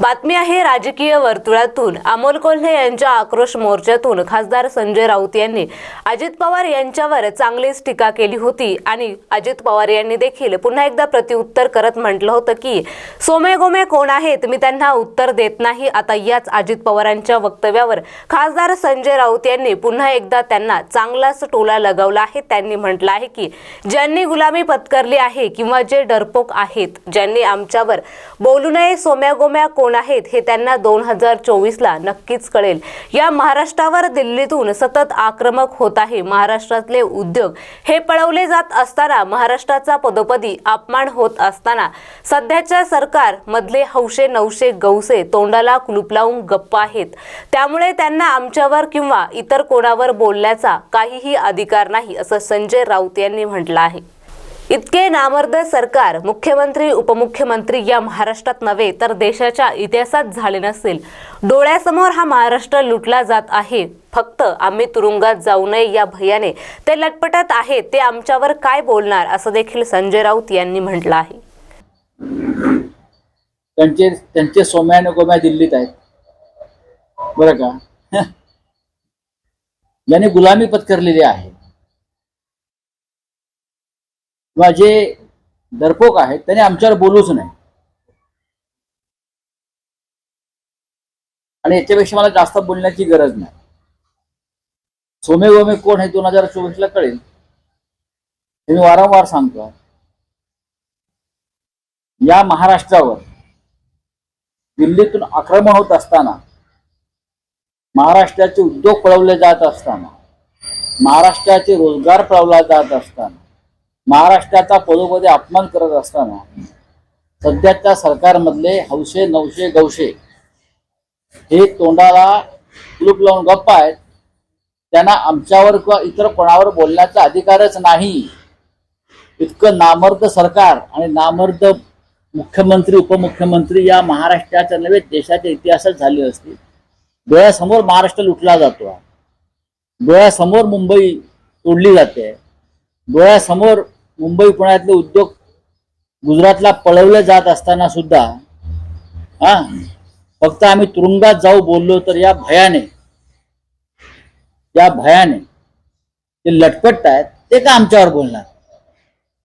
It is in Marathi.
बातमी आहे राजकीय वर्तुळातून. अमोल कोल्हे यांच्या आक्रोश मोर्चातून खासदार संजय राऊत यांनी अजित पवार यांच्यावर चांगलीच टीका केली होती आणि अजित पवार यांनी देखील पुन्हा एकदा प्रतिउत्तर करत म्हटलं होतं की सोमे गोमे कोण आहेत? मी त्यांना उत्तर देत नाही. आता याच अजित पवारांच्या वक्तव्यावर खासदार संजय राऊत यांनी पुन्हा एकदा त्यांना चांगलाच टोला लगावला आहे. त्यांनी म्हटलं आहे की ज्यांनी गुलामी पत्करली आहे किंवा जे डरपोक आहेत ज्यांनी आमच्यावर बोलू नये सोम्या गोम्या कोण आहेत हे त्यांना दोन हजार चोवीसला नक्कीच कळेल. या महाराष्ट्रावर दिल्लीतून सतत आक्रमक होत आहे. महाराष्ट्रातले उद्योग हे पळवले जात असताना महाराष्ट्राचा पदोपदी अपमान होत असताना सध्याच्या सरकार मधले हौशे नवशे गौसे तोंडाला कुलूप लावून गप्प आहेत. त्यामुळे त्यांना आमच्यावर किंवा इतर कोणावर बोलण्याचा काहीही अधिकार नाही असं संजय राऊत यांनी म्हटलं आहे. इतके नामर्द सरकार मुख्यमंत्री उपमुख्यमंत्री या महाराष्ट्रात नव्हे तर देशाच्या इतिहासात झाले नसेल. डोळ्यासमोर हा महाराष्ट्र लुटला जात आहे. फक्त आम्ही तुरुंगात जाऊ नये या भयाने. ते लटपटत आहेत ते आमच्यावर काय बोलणार असं देखील संजय राऊत यांनी म्हटलं आहे. त्यांचे त्यांचे सोम्यानुगोम्या दिल्लीत आहेत. बरं का? ज्यांनी गुलामी पत्करलेली आहे. किंवा जे डरपोक आहेत त्यांनी आमच्यावर बोलूच नाही आणि याच्यापेक्षा मला जास्त बोलण्याची गरज नाही. सोमे गोमे कोण हे दोन हजार चोवीसला कळेल. हे मी वारंवार सांगतो. या महाराष्ट्रावर दिल्लीतून आक्रमण होत असताना महाराष्ट्राचे उद्योग पळवले जात असताना महाराष्ट्राचे रोजगार पळवला जात असताना महाराष्ट्राचा पदोपदी अपमान करत असताना सध्याच्या सरकारमधले हौशे नवशे गौशे हे तोंडाला कुलूप लावून गप्प आहेत. त्यांना आमच्यावर किंवा इतर कोणावर बोलण्याचा अधिकारच नाही. इतकं नामर्द सरकार आणि नामर्द मुख्यमंत्री उपमुख्यमंत्री या महाराष्ट्राच्या नव्हे देशाच्या इतिहासात झाले असतील. डोळ्यासमोर महाराष्ट्र लुटला जातो. डोळ्यासमोर मुंबई तोडली जाते. डोळ्यासमोर मुंबई पुण्यातले उद्योग गुजरातला पळवले जात असताना सुद्धा हा फक्त आम्ही तुरुंगात जाऊ बोललो तर या भयाने या भयाने ते लटपट आहेत ते का आमच्यावर बोलणार?